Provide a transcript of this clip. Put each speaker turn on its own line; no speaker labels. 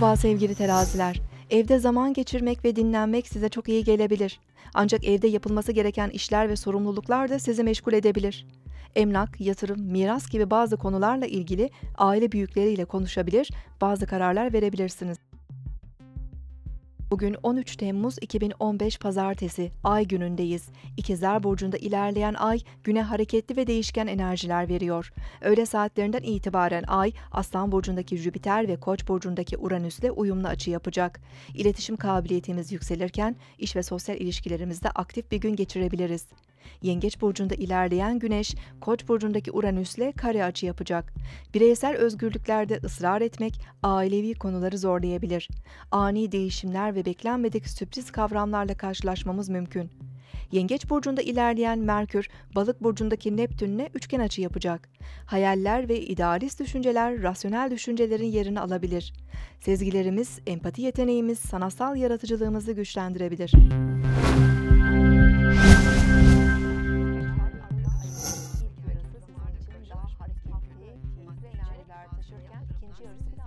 Merhaba sevgili teraziler. Evde zaman geçirmek ve dinlenmek size çok iyi gelebilir. Ancak evde yapılması gereken işler ve sorumluluklar da sizi meşgul edebilir. Emlak, yatırım, miras gibi bazı konularla ilgili aile büyükleriyle konuşabilir, bazı kararlar verebilirsiniz. Bugün 13 Temmuz 2015 Pazartesi, Ay günündeyiz. İkizler Burcu'nda ilerleyen Ay, güne hareketli ve değişken enerjiler veriyor. Öğle saatlerinden itibaren Ay, Aslan Burcu'ndaki Jüpiter ve Koç Burcu'ndaki Uranüs'le uyumlu açı yapacak. İletişim kabiliyetimiz yükselirken, iş ve sosyal ilişkilerimizde aktif bir gün geçirebiliriz. Yengeç burcunda ilerleyen Güneş, Koç burcundaki Uranüs'le kare açı yapacak. Bireysel özgürlüklerde ısrar etmek ailevi konuları zorlayabilir. Ani değişimler ve beklenmedik sürpriz kavramlarla karşılaşmamız mümkün. Yengeç burcunda ilerleyen Merkür, Balık burcundaki Neptün'le üçgen açı yapacak. Hayaller ve idealist düşünceler rasyonel düşüncelerin yerini alabilir. Sezgilerimiz, empati yeteneğimiz, sanatsal yaratıcılığımızı güçlendirebilir. 你这有知道